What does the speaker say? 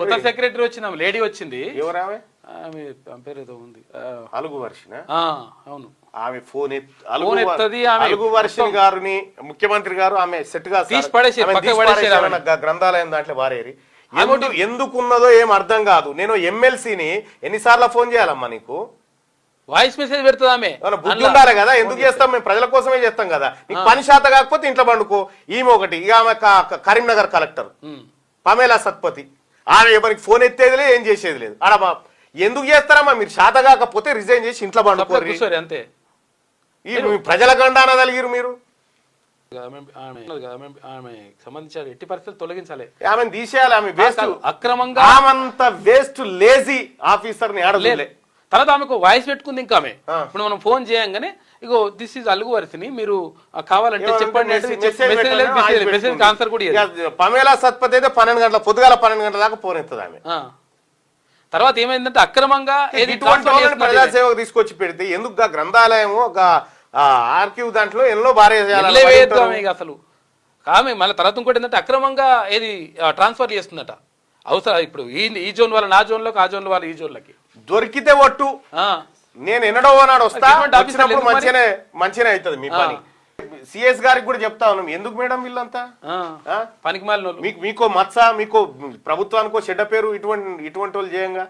కొత్త సెక్రటరీ వచ్చింది ఆమె లేడీ వచ్చింది. ఎవరు ఆమె పేరు ఏదో ఉంది. అలుగు వర్షిన? అవును. ఆమె ఫోన్ ఫోన్ ఎత్తది, ఆమె అలుగు వర్షిని గారిని ముఖ్యమంత్రి గారు ఆమె సెట్గా తీసి పడేసి. గ్రంథాలయం దాంట్లో వారేరి. ఎందుకు ఎందుకున్నదో ఏం అర్థం కాదు. నేను ఎమ్మెల్సీని ఎన్నిసార్లు ఫోన్ చేయాలమ్మా నీకు? వాయిస్ మెసేజ్ పెడుతుంది ఆమె. బుద్ధి ఉండాలి కదా? ఎందుకు చేస్తాం మేము? ప్రజల కోసమే చేస్తాం కదా. నీకు పని శాత కాకపోతే ఇంట్లో పండుకో. ఈమె ఒకటి ఇక ఆమె కరీంనగర్ కలెక్టర్. పమేలా సత్పతి. ఆమె ఎవరికి ఫోన్ ఎత్తేది లేదు ఏం చేసేది లేదు. ఆడ మా- ఎందుకు చేస్తారమ్మా? మీరు శాత కాకపోతే రిజైన్ చేసి ఇంట్లో పండుకోరు అంతే. ఈ ప్రజల గండాన కలిగిరు మీరు. ఆమె ఆమె ఆమె ఆమె సంబంధించిన ఎట్టి పరిస్థితులు తొలగించాలి. ఆమెను తీసేయాలి ఆమె వేస్ట్. అక్రమంగా ఆమంత వేస్ట్ లేజీ ఆఫీసర్ని ఆడలే తర్వాత ఆమెకు వాయిస్ పెట్టుకుంది ఇంకా ఆమె. ఇప్పుడు మనం ఫోన్ చేయంగానే ఇగో దిస్ ఇస్ అలుగు వరసిని మీరు కావాలంటే చెప్పండి మెసేజ్ ఆన్సర్ కూడా. పమేలా సత్పతి అయితే పన్నెండు గంటల పొద్దుగాల పన్నెండు గంటల దాకా ఫోన్ ఎత్తది ఆమె. తర్వాత ఏమైందంటే అక్రమంగా ప్రజా. సేవకు తీసుకొచ్చి పెడితే ఎందుకు గా గ్రంథాలయము ఒక ఆర్కివ్ దాంట్లో ఎన్నో ఇక అసలు ఆమె మళ్ళీ తర్వాత ఇంకోటి ఏంటంటే అక్రమంగా ఏది ట్రాన్స్ఫర్ చేస్తుందట అవసరం ఇప్పుడు ఈ ఈ జోన్ వాళ్ళ నా జోన్లోకి ఆ జోన్ వాళ్ళ ఈ జోన్లకి దొరికితే ఒట్టు. నేను ఎన్నడో నాడు వస్తా వచ్చినప్పుడు? మంచిగానే మంచిగానే అవుతుంది మీ. పని సిఎస్ గారికి కూడా చెప్తా ఉన్నాం ఎందుకు మేడం వీళ్ళంతా? పనికి మీకు మీకో మత్స మీకో ప్రభుత్వానికో చెడ్డ పేరు ఇటువంటి ఇటువంటి వాళ్ళు చేయంగా